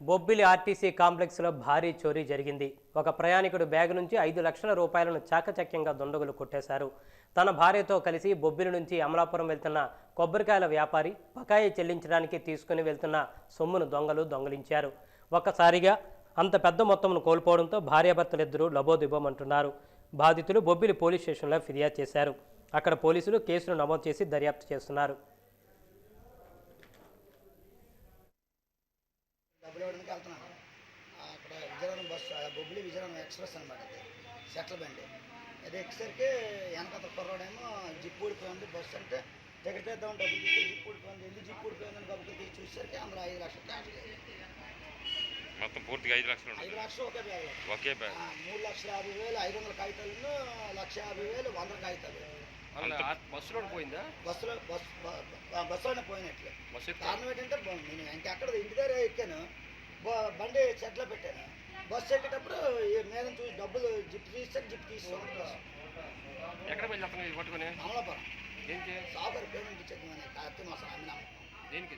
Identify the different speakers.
Speaker 1: Bobbili RTC కాంప్లెక్స్లో భారీ చోరీ జరిగింది. ఒక ప్రయాణికుడు బ్యాగ్ నుంచి ఐదు లక్షల రూపాయలను చాకచక్యంగా దుండగులు కొట్టేశారు. తన భార్యతో కలిసి బొబ్బిలి నుంచి అమలాపురం వెళ్తున్న కొబ్బరికాయల వ్యాపారి బకాయి చెల్లించడానికి తీసుకుని వెళ్తున్న సొమ్మును దొంగలు దొంగలించారు. ఒక్కసారిగా అంత పెద్ద మొత్తంను కోల్పోవడంతో భార్యాభర్తలిద్దరూ లబోదిబోమంటున్నారు. బాధితులు బొబ్బిలి పోలీస్ స్టేషన్లో ఫిర్యాదు చేశారు. అక్కడ పోలీసులు కేసును నమోదు చేసి దర్యాప్తు చేస్తున్నారు.
Speaker 2: ఇవ్వడానికి వెళ్తున్నాను. అక్కడ విజయనగరం బస్సు ఆ బొబ్బిలి విజయనగరం ఎక్స్ప్రెస్ అనమాట అది సెటిల్ బండి. అది ఎక్కేసరికి వెనకత కుర్రాడేమో జిప్పు ఊడిపోయింది బస్సు అంటే టికెట్ తీద్దాం డబ్బులు తీసి జిప్పు ఊడిపోయింది వెళ్ళి జిప్పు ఊడిపోయిందని డబ్బులు తీసి చూసేసరికి అందులో ఐదు లక్షలు క్యాష్
Speaker 3: మొత్తం పూర్తిగా ఐదు లక్షలు
Speaker 2: ఐదు లక్షలు ఒకే బ్యాగ్.
Speaker 3: ఒకే బ్యాగ్.
Speaker 2: మూడు లక్షల యాభై వేలు ఐదు వందల కాగితాలను లక్ష యాభై వేలు వంద కాగితాలు.
Speaker 4: బస్సులో పోయిందా?
Speaker 2: బస్సులో బస్సు బస్సులోనే పోయినట్లు. కారణం ఏంటంటే నేను ఇంకెక్కడ ఇంటి దగ్గర ఎక్కాను. బండి చెట్లో పెట్టాను. బస్సు ఎక్కేటప్పుడు ఈ మీద చూసి డబ్బులు జిప్ తీస్తే జిప్
Speaker 4: ఎక్కడ ఇది పట్టుకొని?
Speaker 2: అమలాపురం. సాఫ్ట్వేర్ పేమెంట్ ఇచ్చేది మాసం అమ్మినాము.
Speaker 4: దేనికి?